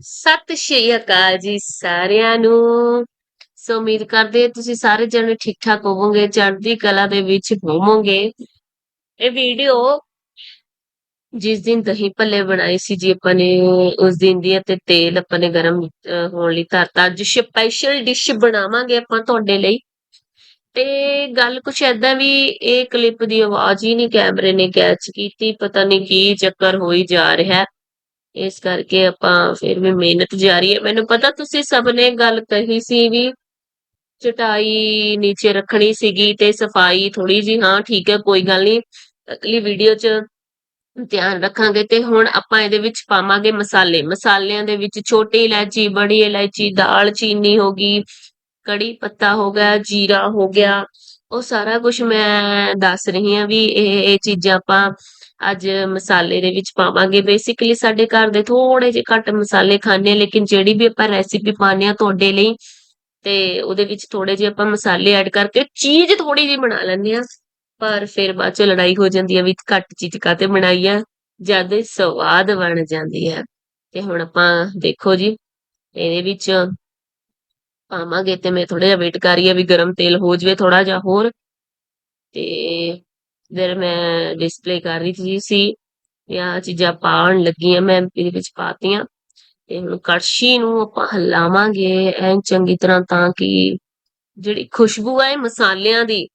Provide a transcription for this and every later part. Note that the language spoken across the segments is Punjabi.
ਸਤਿ ਸ਼੍ਰੀ ਅਕਾਲ ਜੀ ਸਾਰਿਆਂ ਨੂੰ। ਸੋ ਉਮੀਦ ਕਰਦੇ ਤੁਸੀਂ ਸਾਰੇ ਜਣੇ ਠੀਕ ਠਾਕ ਹੋਵੋਗੇ, ਚੜ੍ਹਦੀ ਕਲਾ ਦੇ ਵਿੱਚ ਹੋਵੋਗੇ। ਇਹ ਵੀਡੀਓ ਜਿਸ ਦਿਨ ਦਹੀਂ ਭੱਲੇ ਬਣਾਏ ਸੀ ਜੀ, ਆਪਾਂ ਨੇ ਉਸ ਦਿਨ ਦੀ ਤੇ ਤੇਲ ਆਪਾਂ ਨੇ ਗਰਮ ਹੋਣ ਲਈ ਧਰਤਾ। ਅੱਜ ਸਪੈਸ਼ਲ ਡਿਸ਼ ਬਣਾਵਾਂਗੇ ਆਪਾਂ ਤੁਹਾਡੇ ਲਈ। ਤੇ ਗੱਲ ਕੁਛ ਏਦਾਂ ਵੀ, ਇਹ ਕਲਿੱਪ ਦੀ ਆਵਾਜ਼ ਹੀ ਨਹੀਂ ਕੈਮਰੇ ਨੇ ਕੈਚ ਕੀਤੀ, ਪਤਾ ਨਹੀਂ ਕੀ ਚੱਕਰ ਹੋਈ ਜਾ ਰਿਹਾ। ਹੈ। ਇਸ ਕਰਕੇ ਆਪਾਂ ਫਿਰ ਵੀ ਮਿਹਨਤ ਜਾਰੀ ਹੈ। ਮੈਨੂੰ ਪਤਾ ਤੁਸੀਂ ਸਭ ਨੇ ਗੱਲ ਕਹੀ ਸੀ ਵੀ ਚਟਾਈ ਨੀਚੇ ਰੱਖਣੀ ਸੀਗੀ ਤੇ ਸਫ਼ਾਈ ਥੋੜੀ ਜੀ ਹਾਂ, ਠੀਕ ਹੈ, ਕੋਈ ਗੱਲ ਨਹੀਂ, ਅਗਲੀ ਵੀਡੀਓ 'ਚ ਧਿਆਨ ਰੱਖਾਂਗੇ ਤੇ ਹੁਣ ਆਪਾਂ ਇਹਦੇ ਵਿੱਚ ਪਾਵਾਂਗੇ ਮਸਾਲੇ। ਮਸਾਲਿਆਂ ਦੇ ਵਿੱਚ ਛੋਟੀ ਇਲਾਇਚੀ, ਬੜੀ ਇਲਾਇਚੀ, ਦਾਲ, ਚੀਨੀ ਹੋ ਗਈ, ਕੜੀ ਪੱਤਾ ਹੋ ਗਿਆ, ਜੀਰਾ ਹੋ ਗਿਆ, ਉਹ ਸਾਰਾ ਕੁਝ ਮੈਂ ਦੱਸ ਰਹੀ ਹਾਂ ਵੀ ਇਹ ਇਹ ਚੀਜ਼ਾਂ ਆਪਾਂ ਅੱਜ ਮਸਾਲੇ ਦੇ ਵਿੱਚ ਪਾਵਾਂਗੇ। ਬੇਸਿਕਲੀ ਸਾਡੇ ਘਰ ਦੇ ਥੋੜੇ ਜਿਹੇ ਘੱਟ ਮਸਾਲੇ ਖਾਂਦੇ ਆ, ਲੇਕਿਨ ਜਿਹੜੀ ਵੀ ਆਪਾਂ ਰੈਸਿਪੀ ਪਾਉਂਦੇ ਆ ਤੁਹਾਡੇ ਲਈ, ਤੇ ਉਹਦੇ ਵਿੱਚ ਥੋੜੇ ਜਿਹੇ ਆਪਾਂ ਮਸਾਲੇ ਐਡ ਕਰਕੇ ਚੀਜ਼ ਥੋੜੀ ਜਿਹੀ ਬਣਾ ਲੈਂਦੇ ਆ। ਪਰ ਫਿਰ ਬਾਅਦ ਚ ਲੜਾਈ ਹੋ ਜਾਂਦੀ ਹੈ ਵੀ ਘੱਟ ਚੀਜ਼ ਕਾਤੇ ਬਣਾਈ ਆ? ਜਦ ਸਵਾਦ ਬਣ ਜਾਂਦੀ ਹੈ ਤੇ ਹੁਣ ਆਪਾਂ ਦੇਖੋ ਜੀ, ਇਹਦੇ ਵਿੱਚ ਪਾਵਾਂਗੇ ਤੇ ਮੈਂ ਥੋੜਾ ਜਿਹਾ ਵੇਟ ਕਰ ਰਹੀ ਆ ਵੀ ਗਰਮ ਤੇਲ ਹੋ ਜਵੇ ਥੋੜਾ ਜਿਹਾ ਹੋਰ। ਤੇ ਫਿਰ ਮੈਂ ਡਿਸਪਲੇ ਕਰ ਰਹੀ ਸੀ ਸੀ ਵੀ ਚੀਜ਼ਾਂ ਪਾਉਣ ਲੱਗੀਆਂ, ਮੈਂ ਇਹਦੇ ਵਿੱਚ ਪਾਤੀਆਂ। ਤੇ ਹੁਣ ਕੜਛੀ ਨੂੰ ਆਪਾਂ ਹਲਾਵਾਂਗੇ ਐਨ ਚੰਗੀ ਤਰ੍ਹਾਂ ਤਾਂ ਕਿ ਜਿਹੜੀ ਖੁਸ਼ਬੂ ਹੈ ਮਸਾਲਿਆਂ ਦੀ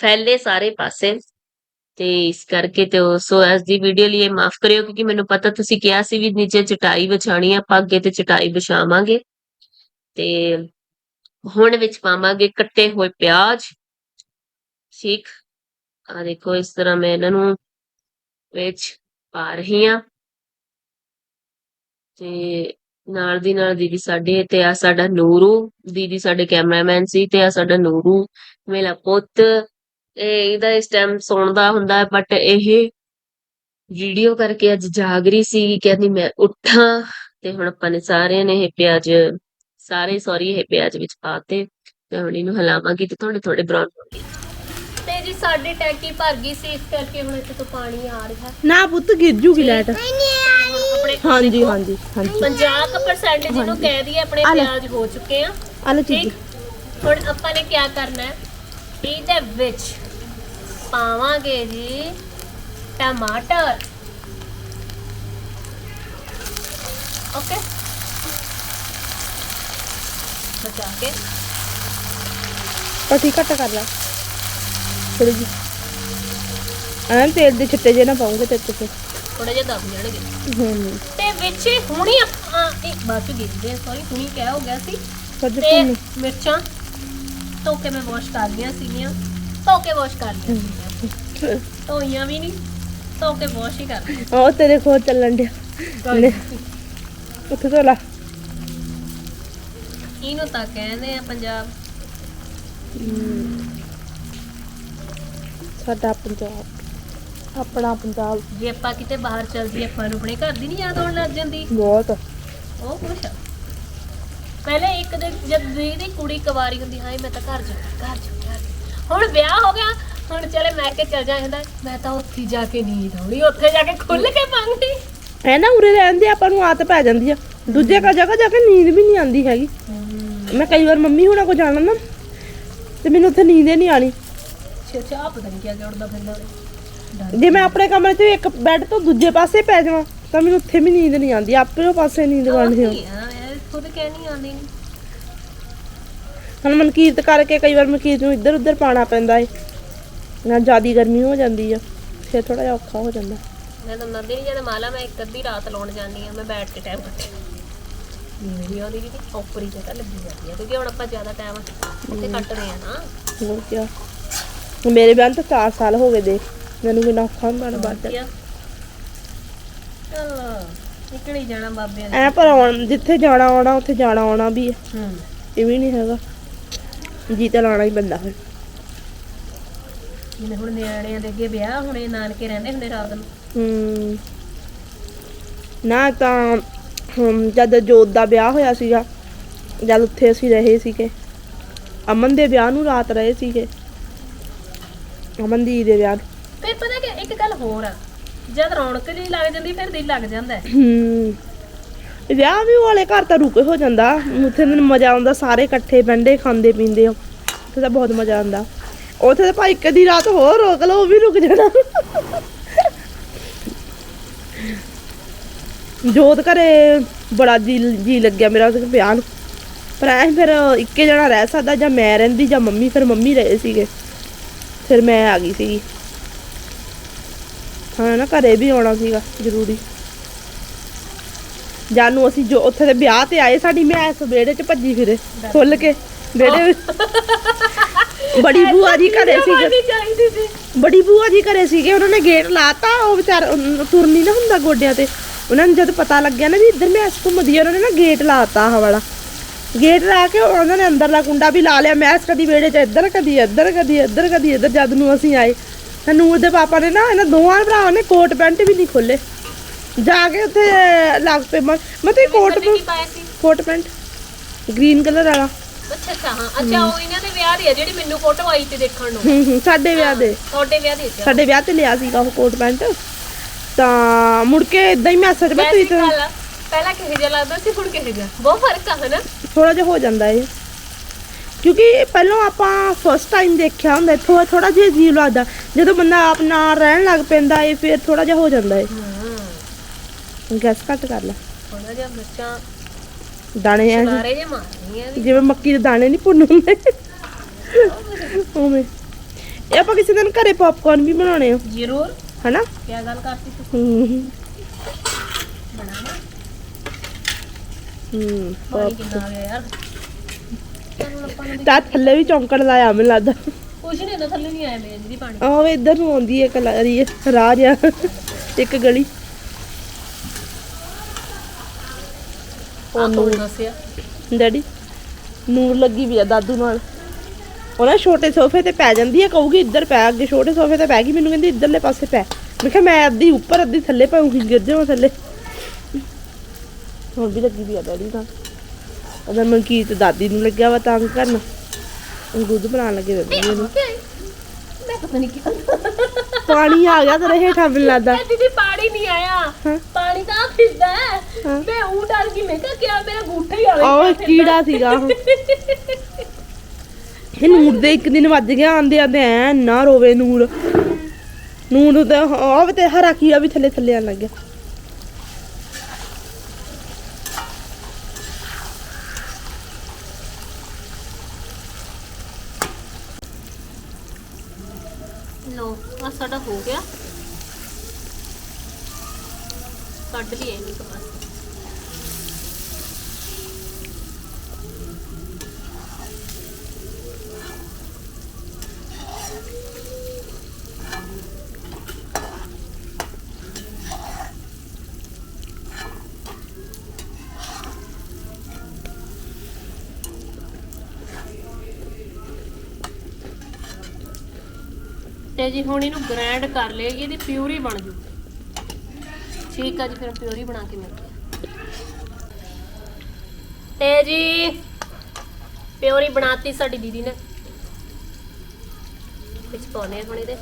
ਫੈਲੇ ਸਾਰੇ ਪਾਸੇ। ਤੇ ਇਸ ਕਰਕੇ ਤੇ ਉਹ ਸੋ ਐਸ ਦੀ ਵੀਡੀਓ ਲਈ ਮਾਫ ਕਰਿਓ, ਕਿਉਂਕਿ ਮੈਨੂੰ ਪਤਾ ਤੁਸੀਂ ਕਿਹਾ ਸੀ ਵੀ ਨੀਚੇ ਚਟਾਈ ਵਿਛਾਣੀ ਆ, ਆਪਾਂ ਅੱਗੇ ਤੇ ਚਟਾਈ ਵਿਛਾਵਾਂਗੇ। ਤੇ ਹੁਣ ਵਿੱਚ ਪਾਵਾਂਗੇ ਕੱਟੇ ਹੋਏ ਪਿਆਜ਼। ਠੀਕ। ਆ ਦੇਖੋ ਇਸ ਤਰ੍ਹਾਂ ਮੈਂ ਇਹਨਾਂ ਨੂੰ ਵਿੱਚ ਪਾ ਰਹੀ ਆ ਤੇ ਨਾਲ ਦੀ ਨਾਲ ਦੀਦੀ ਸਾਡੇ ਤੇ ਆ ਸਾਡਾ ਨੂਰੂ, ਦੀਦੀ ਸਾਡੇ ਕੈਮਰਾਮੈਨ ਸੀ ਤੇ ਆ ਸਾਡਾ ਨੂਰੂ, ਮੇਰਾ ਪੁੱਤ। ਇਹਦਾ ਇਸ ਟਾਈਮ ਸੌਣਦਾ ਹੁੰਦਾ ਬਟ ਇਹ ਵੀਡੀਓ ਕਰਕੇ ਅੱਜ ਜਾਗ ਰਹੀ ਸੀ, ਕਹਿੰਦੀ ਮੈਂ ਉੱਠਾਂ ਤੇ ਹੁਣ ਆਪਾਂ ਨੇ ਸਾਰਿਆਂ ਨੇ ਇਹ ਪਿਆਜ਼, ਸਾਰੇ ਸੌਰੀ ਇਹ ਪਿਆਜ਼ ਵਿੱਚ ਪਾਤੇ ਤੇ ਹੁਣ ਇਹਨੂੰ ਹਿਲਾਵਾਂਗੇ ਤੇ ਥੋੜੇ ਥੋੜੇ ਬਰਾਊਨ ਹੋ ਗਏ ਸਾਡੀ ਟੈਂਕੀ ਭਰ ਗਈ ਸੀ ਇਸ ਕਰਕੇ ਹੁਣ ਇੱਥੇ ਤੋਂ ਪਾਣੀ ਆ ਰਿਹਾ। ਨਾ ਪੁੱਤ ਗਿਰ ਜੂਗੀ ਲਾਈਟ। ਆਪਣੇ ਹਾਂਜੀ ਹਾਂਜੀ ਹਾਂਜੀ। 50% ਜਿਹਨੂੰ ਕਹਿ ਦਈਏ ਆਪਣੇ ਆ ਲੈ। ਪਿਆਜ਼ ਹੋ ਚੁੱਕੇ ਆ। ਆ ਲੈ ਚੀਜ਼। ਠੀਕ? ਹੁਣ ਆਪਾਂ ਨੇ ਕੀ ਕਰਨਾ ਹੈ? ਇਹਦੇ ਵਿੱਚ ਪਾਵਾਂਗੇ ਜੀ ਟਮਾਟਰ। ਓਕੇ ਬਚਾ ਕੇ। ਪਤੀ ਘੱਟ ਕਰ ਲੈ। ਥੋੜੀ ਜੀ ਐਂ ਤੇਲ ਦੇ ਛਿੱਟੇ ਜੇ ਨਾ ਪਾਉਂਗੇ ਤੇ ਤੇ ਥੋੜਾ ਜਿਹਾ ਦਬ ਜਾਣਗੇ। ਹੂੰ। ਤੇ ਵਿੱਚ ਹੁਣੀ ਆਪਾਂ ਇੱਕ ਬਾਅਦ ਚ ਗਿਰਦੇ ਸੌਰੀ ਹੁਣੀ ਕਹਿ ਹੋ ਗਿਆ ਸੀ। ਸੱਜ ਤੇ ਭੁੰਨ। ਮਿਰਚਾਂ ਧੋ ਕੇ ਮੈਂ ਵਾਸ਼ ਕਰ ਲਿਆ ਸੀਗੀਆਂ। ਧੋ ਕੇ ਵਾਸ਼ ਕਰ ਲਿਆ ਸੀਗੀਆਂ ਧੋਈਆਂ ਵੀ ਨਹੀਂ ਧੋ ਕੇ ਵਾਸ਼ ਹੀ ਕਰ ਲਿਆ ਉਹ ਤੇਰੇ ਕੋਲ ਚੱਲਣ ਡਿਆ। ਲੈ। ਉੱਥੇ ਤੋਂ ਲਾ। ਇਹਨੂੰ ਤਾਂ ਕਹਿੰਦੇ ਆ ਪੰਜਾਬ? ਸਾਡਾ ਪੰਜਾਬ ਆਪਣਾ ਪੰਜਾਬ। ਜੇ ਆਪਾਂ ਕਿਤੇ ਬਾਹਰ ਚੱਲ ਜੀਏ ਆਪਾਂ ਨੂੰ ਆਪਣੇ ਘਰ ਦੀ ਨਹੀਂ ਯਾਦ ਆਉਣ ਲੱਗ ਜਾਂਦੀ। ਬਹੁਤ। ਉਹ ਕੁਛ ਆ। ਪਹਿਲੇ ਇੱਕ ਦਿਨ ਜਦ ਦੀ ਕੁੜੀ ਕੁਵਾਰੀ ਹੁੰਦੀ ਹਾਏ ਮੈਂ ਤਾਂ ਘਰ ਜਾ ਘਰ ਜਾ ਘਰ ਜਾ। ਹੁਣ ਵਿਆਹ ਹੋ ਗਿਆ ਹੁਣ ਚਲੇ ਮੈਂ ਕੇ ਚੱਲ ਜਾਂਦਾ ਮੈਂ ਤਾਂ ਉੱਥੇ ਹੀ ਜਾ ਕੇ ਨੀਂਦ ਆਉਣੀ ਉੱਥੇ ਜਾ ਕੇ ਖੁੱਲ ਕੇ ਮੰਗਦੀ ਐ ਨਾ ਉਰੇ ਰਹਿੰਦੇ ਆਪਾਂ ਨੂੰ ਆਦਤ ਪੈ ਜਾਂਦੀ ਆ। ਦੂਜੇ ਕਾ ਜਗ੍ਹਾ ਜਾ ਕੇ ਨੀਂਦ ਵੀ ਨਹੀਂ ਆਉਂਦੀ ਹੈਗੀ। ਮੈਂ ਕਈ ਵਾਰ ਮੰਮੀ ਹੁਣਾਂ ਕੋ ਜਾਣਾ ਨਾ ਤੇ ਮੈਨੂੰ ਉੱਥੇ ਨੀਂਦ ਹੀ ਨਹੀਂ ਆਣੀ ਪਤਾ ਨਹੀਂ ਫਿਰਦਾ ਉਹਦੇ। ਜੇ ਮੈਂ ਆਪਣੇ ਕਮਰੇ 'ਚ ਇੱਕ ਬੈੱਡ ਤੋਂ ਦੂਜੇ ਪਾਸੇ ਪੈ ਜਾਵਾਂ ਤਾਂ ਮੈਨੂੰ ਉੱਥੇ ਵੀ ਨੀਂਦ ਨਹੀਂ ਆਉਂਦੀ ਆਪੇ ਉਹ ਪਾਸੇ ਨੀਂਦ ਆਉਂਦੀ ਆ ਉਹੀ ਆ ਯਾਰ ਖੁਦ ਕਹਿ ਨਹੀਂ ਆਉਂਦੀ। ਹੁਣ ਮਨਕੀਰਤ ਕਰਕੇ ਕਈ ਵਾਰ ਮਨਕੀਰਤ ਨੂੰ ਇੱਧਰ ਉੱਧਰ ਪਾਣਾ ਪੈਂਦਾ ਏ। ਨਾ ਜਿਆਦੀ ਗਰਮੀ ਹੋ ਜਾਂਦੀ ਆ ਫਿਰ ਥੋੜਾ ਜਿਹਾ ਔਖਾ ਹੋ ਜਾਂਦਾ। ਮੈਂ ਤਾਂ ਨਦੀ ਨਹੀਂ ਜਾਂਦਾ ਮਾਲਾ ਮੈਂ ਇੱਕ ਅੱਧੀ ਰਾਤ ਲਾਉਣ ਜਾਂਦੀ ਆ ਮੈਂ ਬੈਠ ਕੇ ਟਾਈਮ ਕੱਟੇ ਨੀਂਦ ਨਹੀਂ ਆਉਂਦੀ ਕਿ ਉੱਪਰੀ ਜਗ੍ਹਾ ਲੱਗੀ ਜਾਂਦੀ ਆ ਕਿਉਂਕਿ ਹੁਣ ਆਪਾਂ ਜ਼ਿਆਦਾ ਟਾਈਮ ਉੱਥੇ ਕੱਟਦੇ ਆ ਨਾ। ਹੋਰ ਕੀ ਮੇਰੇ ਵਿਆਹ ਨੂੰ ਤਾਂ 4 ਸਾਲ ਹੋ ਗਏ ਦੇ। ਮੈਨੂੰ ਕਿੰਨਾ ਔਖਾ ਹੁੰਦਾ ਨਾ ਬਾਅਦ ਚ ਚਲੋ ਨਿਕਲੀ ਜਾਣਾ ਬਾਬਿਆਂ ਦੇ। ਐ ਪਰ ਆਉਣ ਜਿੱਥੇ ਜਾਣਾ ਆਉਣਾ ਉੱਥੇ ਜਾਣਾ ਆਉਣਾ ਵੀ ਹੈ ਹੂੰ। ਇਹ ਵੀ ਨਹੀਂ ਹੈਗਾ। ਜੀ ਤਾਂ ਲਾਣਾ ਹੀ ਪੈਂਦਾ ਫਿਰ। ਜਿਵੇਂ ਹੁਣ ਨਿਆਣਿਆਂ ਦੇ ਅੱਗੇ ਵਿਆਹ ਹੁਣੇ ਨਾਨਕੇ ਰਹਿੰਦੇ ਹੁੰਦੇ ਰਾਤ ਨੂੰ। ਹਮ ਨਾ ਤਾਂ ਹਮ, ਜਦ ਜੋਤ ਦਾ ਵਿਆਹ ਹੋਇਆ ਸੀਗਾ ਜਦ ਉੱਥੇ ਅਸੀਂ ਰਹੇ ਸੀਗੇ। ਅਮਨ ਦੇ ਵਿਆਹ ਨੂੰ ਰਾਤ ਰਹੇ ਸੀਗੇ। ਅਮਨ ਦੀ ਦੇ ਨੂੰ। ਫਿਰ ਪਤਾ ਕਿ ਇੱਕ ਗੱਲ ਹੋਰ ਆ ਜਦ ਰੌਣਕ ਜਿਹੀ ਲੱਗ ਜਾਂਦੀ ਫਿਰ ਦਿਲ ਲੱਗ ਜਾਂਦਾ। ਹੈ। ਹਮ ਵਿਆਹ ਵੀ ਵਾਲੇ ਘਰ ਤਾਂ ਰੁਕੇ ਹੋ ਜਾਂਦਾ। ਉੱਥੇ ਤਾਂ ਮਜ਼ਾ ਆਉਂਦਾ ਸਾਰੇ ਇਕੱਠੇ ਬੈੰਦੇ ਖਾਂਦੇ ਪੀਂਦੇ। ਆ ਉੱਥੇ ਤਾਂ ਬਹੁਤ ਮਜ਼ਾ ਆਉਂਦਾ। ਉੱਥੇ ਤਾਂ ਭਾਈ ਕਦੀ ਰਾਤ ਹੋਰ ਰੋਕ ਲਓ ਉਹ ਵੀ ਰੁਕ ਜਾਣਾ। ਜੋਤ ਘਰੇ ਬੜਾ ਜੀ ਜੀ ਲੱਗਿਆ ਮੇਰਾ ਉਹਦੇ ਵਿਆਹ ਨੂੰ। ਪਰ ਐ ਫਿਰ ਇੱਕੇ ਜਣਾ ਰਹਿ ਸਕਦਾ ਜਾਂ ਮੈਂ ਰਹਿੰਦੀ ਜਾਂ ਮੰਮੀ ਫਿਰ ਮੰਮੀ ਰਹੇ ਸੀਗੇ। ਫਿਰ ਮੈਂ ਆ ਗਈ ਸੀਗੀ। ਹਾਂ ਨਾ ਘਰੇ ਵੀ ਆਉਣਾ ਸੀਗਾ ਜ਼ਰੂਰੀ। ਜਾਨੂੰ ਅਸੀਂ ਜੋ ਉੱਥੇ ਦੇ ਵਿਆਹ ਤੇ ਆਏ ਸਾਡੀ ਮੈਸ ਵਿਹੜੇ 'ਚ ਭੱਜੀ ਫਿਰੇ ਖੁੱਲ ਕੇ। ਵਿਹੜੇ ਬੜੀ ਬੂਆ ਜੀ ਘਰੇ ਸੀ। ਬੜੀ ਬੂਆ ਜੀ ਘਰੇ ਸੀਗੇ ਉਹਨਾਂ ਨੇ ਗੇਟ ਲਾਤਾ ਉਹ ਵਿਚਾਰ ਉਹਨੂੰ ਤੁਰ ਨਹੀਂ ਨਾ ਹੁੰਦਾ ਗੋਡਿਆਂ ਤੇ। ਉਹਨਾਂ ਨੂੰ ਜਦ ਪਤਾ ਲੱਗਿਆ ਨਾ ਵੀ ਇੱਧਰ ਮੈਸ ਘੁੰਮਦੀ ਆ ਉਹਨਾਂ ਨੇ ਨਾ ਗੇਟ ਲਾਤਾ ਆਹ ਵਾਲਾ। ਗੇਟ ਲਾ ਕੇ ਉਹਨਾਂ ਨੇ ਅੰਦਰਲਾ ਕੁੰਡਾ ਵੀ ਲਾ ਲਿਆ। ਮੈਸ ਕਦੀ ਵਿਹੜੇ 'ਚ ਇੱਧਰ ਕਦੀ ਇੱਧਰ ਕਦੀ ਇੱਧਰ ਕਦੀ ਇੱਧਰ ਜਦ ਨੂੰ ਅਸੀਂ ਆਏ। ਤਾਂ ਨੂਰ ਦੇ ਪਾਪਾ ਨੇ ਨਾ ਇਹਨਾਂ ਦੋਵਾਂ ਭਰਾਵਾਂ ਨੇ ਕੋਟ ਪੈਂਟ ਵੀ ਨਹੀਂ ਖੋਲੇ ਜਾ ਕੇ ਉੱਥੇ ਲੱਗ ਪਏ ਮੈਂ ਮੈਂ ਤੇ coat coat pant. Green colour ਵਾਲਾ। ਅੱਛਾ ਅੱਛਾ ਹਾਂ। ਅੱਛਾ ਉਹ ਇਹਨਾਂ ਦੇ ਵਿਆਹ ਦੀ ਆ ਜਿਹੜੀ ਮੈਨੂੰ ਫੋਟੋ ਆਈ ਸੀ ਦੇਖਣ ਨੂੰ। ਹੂੰ ਹੂੰ ਸਾਡੇ ਵਿਆਹ ਦੇ। ਤੁਹਾਡੇ ਵਿਆਹ ਦੀ ਸੀ। ਸਾਡੇ ਵਿਆਹ ਤੇ ਲਿਆ ਸੀਗਾ ਉਹ ਕੋਟ ਪੈਂਟ। ਤਾਂ ਮੁੜ ਕੇ ਇਦਾਂ ਹੀ ਮੈਸੇਜ ਮੈਂ ਤੁਸੀਂ ਪਹਿਲਾਂ ਕਿਹੋ ਜਿਹਾ ਲੱਗਦਾ ਸੀ ਹੁਣ ਕਿਹੋ ਜਿਹਾ? ਬਹੁਤ ਫ਼ਰਕ ਆ ਹਨਾ? ਥੋੜਾ ਜਿਹਾ ਹੋ ਜਾਂਦਾ ਇਹ। ਕਿਉਂਕਿ ਪਹਿਲਾਂ ਆਪਾਂ ਫਸਟ ਟਾਈਮ ਦੇਖਿਆ ਹੁੰਦਾ ਥੋੜਾ ਥੋੜਾ ਜਿਹਾ ਅਜੀਬ ਲੱਗਦਾ। ਜਦੋਂ ਬੰਦਾ ਆਪ ਨਾਲ ਰਹਿਣ ਲੱਗ ਪੈਂਦਾ ਏ ਫਿਰ ਥੋੜਾ ਜਿਹਾ ਹੋ ਜਾਂਦਾ ਏ ਹਾਂ ਗੈਸ ਘੱਟ ਕਰ ਲੈ। ਥੋੜਾ ਜਿਹਾ ਮਿਰਚਾਂ ਦਾਣੇ ਐ ਸਾਰੇ ਜੇ ਮਾਰਨੀਆਂ ਵੀ ਜਿਵੇਂ ਮੱਕੀ ਦੇ ਦਾਣੇ ਨਹੀਂ ਭੁੰਨ ਹੁੰਦੇ। ਉਵੇਂ। ਇਹ ਆਪਾਂ ਕਿਸੇ ਦਿਨ ਘਰੇ ਪੌਪਕਾਰਨ ਵੀ ਬਣਾਉਣੇ ਆ। ਜ਼ਰੂਰ। ਹਨਾ? ਕੀ ਗੱਲ ਕਰਤੀ ਤੁਸੀਂ ਹੂੰ ਬਣਾਣਾ ਹੂੰ ਪਾਣੀ ਕਿੰਨਾ ਆ ਗਿਆ ਯਾਰ? ਚਲੋ ਆਪਾਂ ਨੂੰ ਤਾਂ ਥੱਲੇ ਵੀ ਚੌਂਕੜ ਲਾਇਆ ਮੈਨੂੰ ਲੱਗਦਾ। ਕੁਝ ਨਹੀਂ ਨਾ ਥੱਲੇ ਨਹੀਂ ਆਇਆ ਮੇਰੇ ਦੀ ਪਾਣੀ। ਆਹ ਇੱਧਰ ਨੂੰ ਆਉਂਦੀ ਹੈ ਕਲਾਰੀ ਰਾਹ ਜਿਹਾ ਇੱਕ ਗਲੀ। ਉਹ ਨੂੰ ਦੱਸਿਆ ਡੈਡੀ ਨੂਰ ਲੱਗੀ ਵੀ ਆ ਦਾਦੂ ਨਾਲ। ਉਹ ਨਾ ਛੋਟੇ ਸੋਫੇ ਤੇ ਪੈ ਜਾਂਦੀ ਹੈ ਕਹੂਗੀ ਇੱਧਰ ਪੈ ਅੱਗੇ ਛੋਟੇ ਸੋਫੇ ਤੇ ਪੈ ਗਈ ਮੈਨੂੰ ਕਹਿੰਦੀ ਇੱਧਰਲੇ ਪਾਸੇ ਪੈ। ਮੈਂ ਕਿਹਾ ਮੈਂ ਅੱਧੀ ਉੱਪਰ ਅੱਧੀ ਥੱਲੇ ਪਾਉਂਗੀ ਗਿਰ ਜਾਵਾਂ ਥੱਲੇ। ਹੁਣ ਵੀ ਲੱਗੀ ਵੀ ਆ ਡੈਡੀ ਨਾਲ। ਉਹਦਾ ਮਨਕੀਤ ਦਾਦੀ ਨੂੰ ਲੱਗਿਆ ਵਾ ਤੰਗ ਕਰਨ। ਦੁੱਧ ਬਣਾਉਣ ਲੱਗੇ ਬੇਬੀ ਨੂੰ। ਮੈਂ ਪਤਾ ਨਹੀਂ ਕੀ ਪਾਣੀ ਆ ਗਿਆ ਤੇਰੇ ਹੇਠਾਂ ਮੈਨੂੰ ਲੱਗਦਾ ਦੀਦੀ ਪਾਣੀ ਨਹੀਂ ਆਇਆ। ਪਾਣੀ ਤਾਂ ਫਿਰਦਾ। ਮੈਂ ਉਹ ਡਰ ਗਈ ਮੈਂ ਕਿਹਾ ਕਿਆ ਮੇਰਾ ਗੂਠਾ ਹੀ ਆਵੇ। ਆਹ ਕੀੜਾ ਸੀਗਾ ਉਹ। ਇਹ ਨੂਰ ਦੇ ਇੱਕ ਦਿਨ ਵੱਜ ਗਿਆ ਆਂਦੇ ਆਂਦੇ ਐ ਨਾ ਰੋਵੇ ਨੂਰ। ਨੂਰ ਤੇ ਵੀ ਤੇ ਹਰਾ ਕੀੜਾ ਵੀ ਥੱਲੇ ਥੱਲੇ ਆਣ ਲੱਗਿਆ ਲੋ ਆ ਸਾਡਾ ਹੋ ਗਿਆ। ਕੱਢ ਲਈ ਇਹਨੂੰ ਬਸ ਤੇ ਜੀ ਹੁਣ ਇਹਨੂੰ ਗ੍ਰਾਈਂਡ ਕਰ ਲਏਗੀ ਇਹਦੀ ਪਿਊਰੀ ਬਣ ਜੂ। ਠੀਕ ਆ ਜੀ, ਫਿਰ ਪਿਊਰੀ ਬਣਾ ਕੇ ਮਿਲਦੇ ਆ। ਤੇ ਜੀ, ਪਿਊਰੀ ਬਣਾਤੀ ਸਾਡੀ ਦੀਦੀ ਨੇ। ਵਿੱਚ ਪਾਉਣੇ ਹੁਣ ਇਹਦੇ।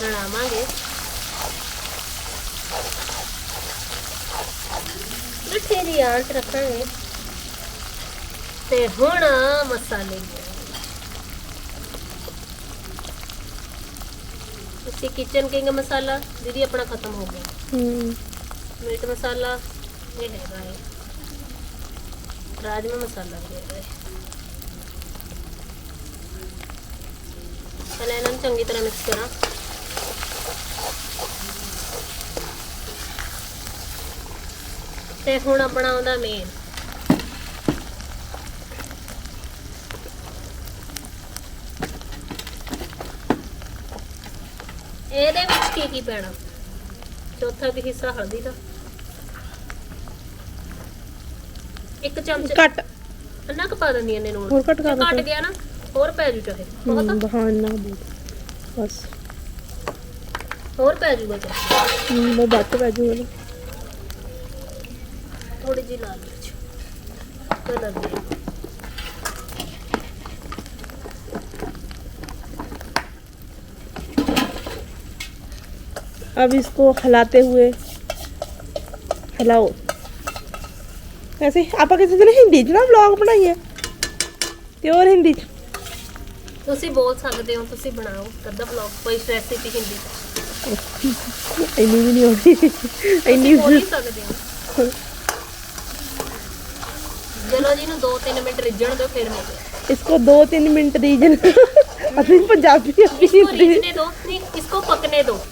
ਰਲਾਵਾਂਗੇ ਮਿੱਠੇ ਦੀ ਰੱਖਾਂਗੇ। ਤੇ ਹੁਣ ਮਸਾਲੇ ਤੁਸੀਂ ਕਿਚਨ ਕਿੰਗ ਮਸਾਲਾ ਦੀਦੀ ਆਪਣਾ ਖਤਮ ਹੋ ਗਿਆ। ਹੂੰ। ਮੀਟ ਮਸਾਲਾ ਇਹ ਹੈਗਾ ਹੈ ਰਾਜਮਾ ਮਸਾਲਾ ਵੀ ਹੈਗਾ ਹੈ ਪਹਿਲਾਂ ਇਹਨਾਂ ਨੂੰ ਚੰਗੀ ਤਰ੍ਹਾਂ ਮਿਕਸ ਕਰਾਂ। ਤੇ ਹੁਣ ਆਪਣਾ ਆਉਂਦਾ ਮੇਨ ਇਹਦੇ ਵਿੱਚ ਕੀ ਕੀ ਪੈਣਾ? ਚੌਥਾ ਵੀ ਹਿੱਸਾ ਹਲਦੀ ਦਾ। ਇੱਕ ਚਮਚ ਕੱਟ ਅੰਨਾ ਕੁ ਪਾ ਦਿੰਦੀ ਇਹਨੇ ਨੂਣ ਹੋਰ ਘੱਟ ਕਰ ਜੇ ਫਿਰ। ਗਿਆ ਨਾ ਹੋਰ ਪੈ ਜੂ ਚਾਹੇ। ਬਹੁਤ? ਬਹਾਨਾ ਬਹੁਤ। ਬਸ। ਹੋਰ ਪੈ ਜੂਗਾ ਚਾਹੇ। ਉਹ ਬੱਤ ਪੈ ਜੂਗਾ ਥੋੜੀ ਜਿਹੀ ਲਾਲ ਮਿਰਚ। ਕਲਰ ਦੀ अब इसको हिलाते हुए हिलाओ ऐसे आप किसी दिन हिंदी च ना ब्लॉग बनाइए ਤੇ ਹੋਰ ਹਿੰਦੀ ਚ ਤੁਸੀਂ ਬੋਲ ਸਕਦੇ ਹੋ ਤੁਸੀਂ ਬਣਾਓ ਕਦਾ ਵਲੌਗ ਕੋਈ ਰੈਸਿਪੀ ਹਿੰਦੀ ਚ ਇੰਨੀ ਵੀ ਨਹੀਂ ਆਉਂਦੀ ਇੰਨੀ ਬੋਲ ਹੀ ਸਕਦੇ ਹੋ ਚਲੋ ਜੀ ਨੂੰ 2-3 ਮਿੰਟ ਰਿੱਝਣ ਦਿਓ ਫਿਰ ਮਿਲਦੇ ਹਾਂ इसको दो तीन मिनट रीजन अभी पंजाबी अभी इसको हिंदी रीझने दो नहीं इसको पकने दो हाँ,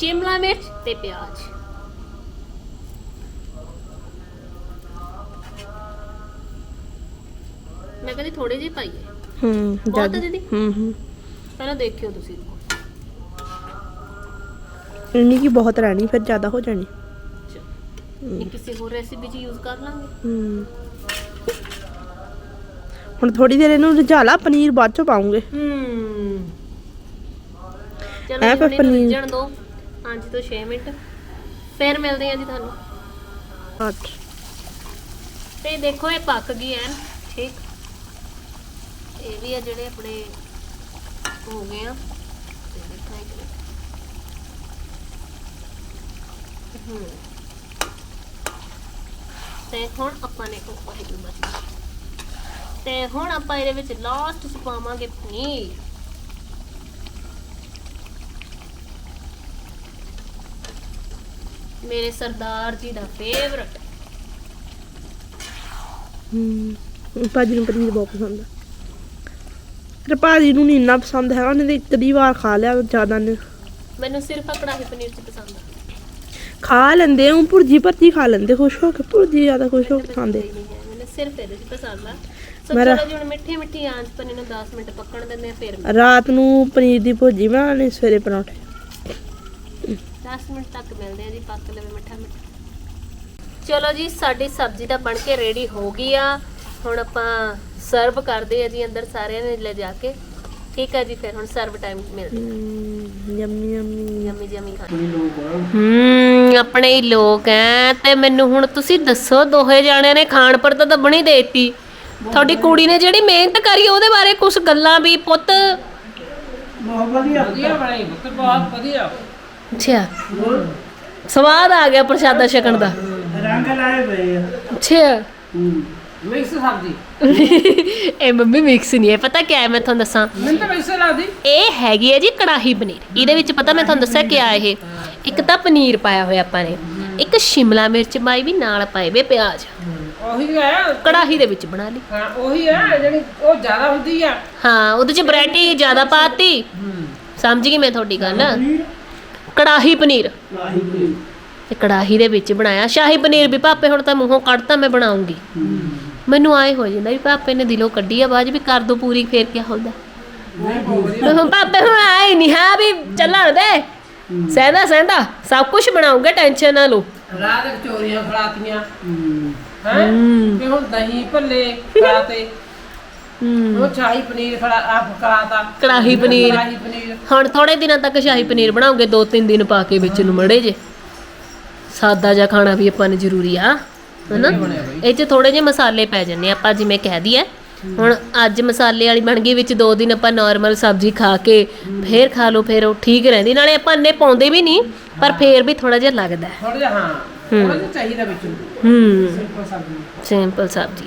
ਸ਼ਿਮਲਾ ਮਿਰਚ ਤੇ ਪਿਆਜ਼ ਮੈਂ ਕਹਿੰਦੀ ਥੋੜੇ ਜਿਹੇ ਪਾਈਏ ਹੂੰ ਬਹੁਤ ਆ ਦੀਦੀ? ਹੂੰ ਹੂੰ। ਪਹਿਲਾਂ ਦੇਖਿਓ ਤੁਸੀਂ। ਇੰਨੀ ਕੀ ਬਹੁਤ ਰਹਿਣੀ ਫਿਰ ਜ਼ਿਆਦਾ ਹੋ ਜਾਣੀ। ਇਹ ਕਿਸੇ ਹੋਰ ਰੈਸਿਪੀ 'ਚ ਯੂਜ਼ ਕਰ ਲਾਂਗੇ। ਹੂੰ। ਹੁਣ ਥੋੜੀ ਦੇਰ ਇਹਨੂੰ ਰਿਝਾ ਲਾ ਪਨੀਰ ਬਾਅਦ ਚ ਪਾਉਂਗੇ। ਹੂੰ। ਚਲੋ ਜੀ ਫਿਰ ਪਨੀਰ- ਰਿੱਝਣ ਦਿਓ 5 ਤੋਂ 6 ਮਿੰਟ। ਫਿਰ ਮਿਲਦੇ ਹਾਂ ਜੀ ਤੁਹਾਨੂੰ। ਅੱਠ ਤੇ ਦੇਖੋ ਇਹ ਪੱਕ ਗਈ ਐਨ ਠੀਕ। ਇਹ ਵੀ ਆ ਜਿਹੜੇ ਆਪਣੇ ਹੋ ਗਏ ਆ। ਤੇ ਦੇਖਾਂ ਇੱਕ ਮਿੰਟ। ਹੂੰ। ਤੇ ਹੁਣ ਆਪਾਂ ਨੇ ਉਹ ਵਾਹਿਗੁਰੂ ਤੇ ਹੁਣ ਆਪਾਂ ਇਹਦੇ ਵਿੱਚ ਲਾਸਟ ਚ ਪਾਵਾਂਗੇ ਪਨੀਰ। ਮੇਰੇ ਸਰਦਾਰ ਜੀ ਦਾ ਫੇਵਰਟ ਹੂੰ ਭਾਜੀ ਨੂੰ ਪਨੀਰ ਬਹੁਤ ਪਸੰਦ ਆ। ਤੇ ਭਾਜੀ ਨੂੰ ਨਹੀਂ ਇੰਨਾ ਪਸੰਦ ਹੈਗਾ ਉਹਨੇ ਤੇ ਇੱਕ ਦੀ ਵਾਰ ਖਾ ਲਿਆ ਜ਼ਿਆਦਾ ਨੇ। ਮੈਨੂੰ ਸਿਰਫ ਆ ਕੜਾਹੀ ਪਨੀਰ ਚ ਪਸੰਦ ਆ। ਖਾ ਲੈਂਦੇ ਉਹ ਭੁਰਜੀ ਭਰਜੀ ਖਾ ਲੈਂਦੇ ਖੁਸ਼ ਹੋ ਕੇ ਭੁਰਜੀ ਜ਼ਿਆਦਾ ਖੁਸ਼ ਹੋ ਕੇ ਖਾਂਦੇ। ਮੈਨੂੰ ਸਿਰਫ ਇਹਦੇ ਚ ਪਸੰਦ ਆ। ਸੋ ਮੇਰਾ- ਚਲੋ ਜੀ ਹੁਣ ਮਿੱਠੀ ਮਿੱਠੀ ਆਂਚ ਪਰ ਇਹਨੂੰ 10 ਮਿੰਟ ਪੱਕਣ ਦਿੰਦੇ ਆ ਫਿਰ ਰਾਤ ਨੂੰ ਪਨੀਰ ਦੀ ਭੁਰਜੀ ਬਣਾਉਣੀ ਸਵੇਰੇ ਪਰੌਂਠੇ। 10 ਮਿੰਟ ਤੱਕ ਮਿਲਦੇ ਆ ਜੀ ਪੱਕ ਲਵੇ ਮਿੱਠਾ ਮਿੱਠਾ। ਚਲੋ ਜੀ ਸਾਡੀ ਸਬਜ਼ੀ ਤਾਂ ਬਣ ਕੇ ਰੈਡੀ ਹੋ ਗਈ ਆ। ਹੁਣ ਆਪਾਂ ਸਰਵ ਕਰਦੇ ਆ ਜੀ ਅੰਦਰ ਸਾਰਿਆਂ ਨੇ ਲੈ ਜਾ ਕੇ। ਠੀਕ ਆ ਜੀ ਫਿਰ ਹੁਣ ਸਰਵ ਟਾਈਮ ਮਿਲਦੇ। Yummy yummy. ਯਮੀ ਯਮੀ ਹੂੰ। ਆਪਣੇ ਹੀ ਲੋਕ ਐ। ਤੇ ਮੈਨੂੰ ਹੁਣ ਤੁਸੀਂ ਦੱਸੋ ਦੋਹੇ ਜਾਣਿਆਂ ਨੇ ਖਾਣ ਪਰ ਤਾਂ ਬਣੀ ਦੇਤੀ। ਤੁਹਾਡੀ ਕੁੜੀ ਨੇ ਜਿਹੜੀ ਮਿਹਨਤ ਕਰੀ ਉਹਦੇ ਬਾਰੇ ਕੁਝ ਗੱਲਾਂ ਵੀ ਪੁੱਤ? ਵਧੀਆ ਬਣਾਈ ਪੁੱਤ ਬਹੁਤ ਵਧੀਆ। ਅੱਛਾ। ਸਵਾਦ ਆ ਗਿਆ ਪ੍ਰਸ਼ਾਦਾ ਛਕਣ ਦਾ। ਰੰਗ ਲਾਏ ਪਏ ਆ। ਅੱਛਾ। ਮਿਕਸ ਸਬਜ਼ੀ। ਇਹ ਮੰਮੀ ਮਿਕਸ ਨਹੀਂ ਹੈ। ਪਤਾ ਕੀ ਹੈ ਮੈਂ ਤੁਹਾਨੂੰ ਦੱਸਾਂ। ਮੈਨੂੰ ਤਾਂ ਵੈਸੇ ਲੱਗਦੀ ਇਹ ਹੈਗੀ ਹੈ ਜੀ ਕੜਾਹੀ ਪਨੀਰ। ਇਹਦੇ ਵਿੱਚ ਪਤਾ ਮੈਂ ਤੁਹਾਨੂੰ ਦੱਸਿਆ ਕਿਆ ਇਹ? ਇੱਕ ਤਾਂ ਪਨੀਰ ਪਾਇਆ ਹੋਇਆ ਆਪਾਂ ਨੇ। ਇੱਕ ਸ਼ਿਮਲਾ ਮਿਰਚ ਪਾਈ ਵੀ ਨਾਲ ਪਾਏ ਵੇ ਪਿਆਜ਼। ਉਹੀ ਹੈ। ਕੜਾਹੀ ਦੇ ਵਿੱਚ ਬਣਾ ਲਈ। ਹਾਂ ਉਹੀ ਹੈ। ਜਿਹੜੀ ਉਹ ਜ਼ਿਆਦਾ ਹੁੰਦੀ ਆ। ਹਾਂ ਉਹਦੇ ਚ ਵੈਰਾਈਟੀ ਜ਼ਿਆਦਾ ਪਾਤੀ ਸਮਝ ਗਈ ਮੈਂ ਤੁਹਾਡੀ ਗੱਲ? ਕੜਾਹੀ ਪਨੀਰ। ਤੇ ਕੜਾਹੀ ਦੇ ਵਿੱਚ ਬਣਾਇਆ। ਸ਼ਾਹੀ ਪਨੀਰ ਵੀ ਪਾਪੇ ਹੁਣ ਤਾਂ ਮੂੰਹੋਂ ਕੱਢਤਾ ਮੈਂ ਬਣਾਉਂਗੀ। ਮੈਨੂੰ ਆਏ ਹੋ ਜਾਂਦਾ ਵੀ ਪਾਪੇ ਨੇ ਦਿਲੋਂ ਕੱਢੀ ਆ ਬਾਜ ਵੀ ਕਰ ਦੋ ਪੂਰੀ ਫੇਰ ਕੀ ਹੁੰਦਾ। ਹੁਣ ਪਾਪੇ ਹੁਣ ਆਏ ਨਹੀਂ ਹਾਂ ਵੀ ਚੱਲਣ ਦੇ। ਸਹਿਦਾ ਸਹਿਦਾ ਸਭ ਕੁਝ ਬਣਾਉਂਗੇ ਟੈਨਸ਼ਨ ਨਾ ਲਓ। ਰਾਤ ਕਚੋਰੀਆਂ ਖਲਾਤੀਆਂ ਹੈ। ਤੇ ਹੁਣ ਦਹੀਂ ਭੱਲੇ ਖਲਾਤੇ ਹੂੰ ਉਹ ਸ਼ਾਹੀ ਪਨੀਰ ਖਲਾ ਆਪ ਖਲਾਤਾ ਕੜਾਹੀ ਪਨੀਰ। ਕੜਾਹੀ ਪਨੀਰ। ਹੁਣ ਥੋੜੇ ਦਿਨਾਂ ਤੱਕ ਸ਼ਾਹੀ ਪਨੀਰ ਬਣਾਉਂਗੇ ਦੋ ਤਿੰਨ ਦਿਨ ਪਾ ਕੇ ਵਿੱਚ ਨੂੰ ਮੜੇ ਜੇ। ਸਾਦਾ ਜਿਹਾ ਖਾਣਾ ਵੀ ਆਪਾਂ ਨੂੰ ਜ਼ਰੂਰੀ ਆ ਹਨਾ? ਇਹ ਚ ਥੋੜੇ ਜਿਹੇ ਮਸਾਲੇ ਪੈ ਆ, ਆਪਾਂ ਜਿਵੇਂ ਕਹਿ ਦਈਏ ਹੁਣ ਅੱਜ ਮਸਾਲੇ ਵਾਲੀ ਬਣ ਗਈ ਵਿੱਚ ਦੋ ਦਿਨ ਆਪਾਂ ਨਾਰਮਲ ਸਬਜ਼ੀ ਖਾ ਕੇ ਫੇਰ ਖਾ ਲਓ ਫੇਰ ਉਹ ਠੀਕ ਰਹਿੰਦੀ। ਨਾਲੇ ਆਪਾਂ ਇੰਨੇ ਪਾਉਂਦੇ ਵੀ ਨਹੀਂ ਪਰ ਫੇਰ ਵੀ ਥੋੜਾ ਜਿਹਾ ਲੱਗਦਾ। ਹੈ। ਥੋੜਾ ਜਿਹਾ ਹਾਂ ਥੋੜਾ ਜਿਹਾ ਚਾਹੀਦਾ ਵਿੱਚ। ਹੂੰ। ਸਿੰਪਲ ਸਬਜ਼ੀ। ਸਿੰਪਲ ਸਬਜ਼ੀ।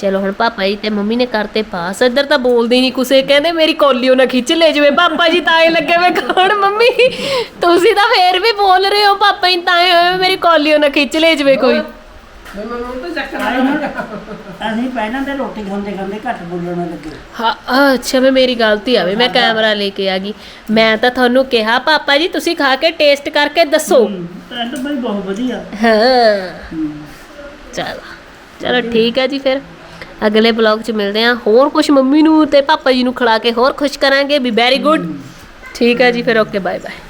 ਚਲੋ ਹੁਣ ਪਾਪਾ ਜੀ ਤੇ ਮੰਮੀ ਨੇ ਕਰਤੇ ਪਾਸ ਇੱਧਰ ਤਾਂ ਬੋਲਦੇ ਨਹੀਂ ਕੁਸੇ ਕਹਿੰਦੇ ਮੇਰੀ ਕੋਲੀਓ ਨਾ ਖਿੱਚ ਲੈ ਜਵੇ। ਪਾਪਾ ਜੀ ਤਾਂ ਹੀ ਲੱਗੇ ਵੇ ਕੌਣ ਮੰਮੀ? ਤੁਸੀਂ ਤਾਂ ਫੇਰ ਵੀ ਬੋਲ ਰਹੇ ਹੋ ਪਾਪਾ ਜੀ ਤਾਂ ਹੀ ਹੋਏ ਮੇਰੀ ਕੋਲੀਓ ਨਾ ਖਿੱਚ ਲੈ ਜਵੇ ਕੋਈ। ਮੈਂ ਮੈਨੂੰ ਤਾਂ ਚੱਕਰ ਆਏ ਆ ਹੁਣ ਅਸੀਂ ਪਹਿਲਾਂ ਤੇ ਰੋਟੀ ਖਾਂਦੇ ਖਾਂਦੇ ਘੱਟ ਬੋਲਣ ਲੱਗੇ। ਹਾਂ ਆ, ਅੱਛਾ ਮੈਂ ਮੇਰੀ ਗਲਤੀ ਆਵੇ ਮੈਂ ਕੈਮਰਾ ਲੈ ਕੇ ਆ ਗਈ। ਮੈਂ ਤਾਂ ਤੁਹਾਨੂੰ ਕਿਹਾ ਪਾਪਾ ਜੀ ਤੁਸੀਂ ਖਾ ਕੇ ਟੇਸਟ ਕਰਕੇ ਦੱਸੋ। ਟ੍ਰੈਂਡ ਬਈ ਬਹੁਤ ਵਧੀਆ। ਹਾਂ। ਚਲੋ ਚਲੋ ਠੀਕ ਹੈ ਜੀ ਫਿਰ। ਅਗਲੇ ਬਲੌਗ 'ਚ ਮਿਲਦੇ ਹਾਂ। ਹੋਰ ਕੁਝ ਮੰਮੀ ਨੂੰ ਤੇ ਪਾਪਾ ਜੀ ਨੂੰ ਖਿਲਾ ਕੇ ਹੋਰ ਖੁਸ਼ ਕਰਾਂਗੇ। ਵੀ ਵੈਰੀ ਗੁੱਡ ਠੀਕ ਹੈ ਜੀ ਫਿਰ ਓਕੇ ਬਾਏ ਬਾਏ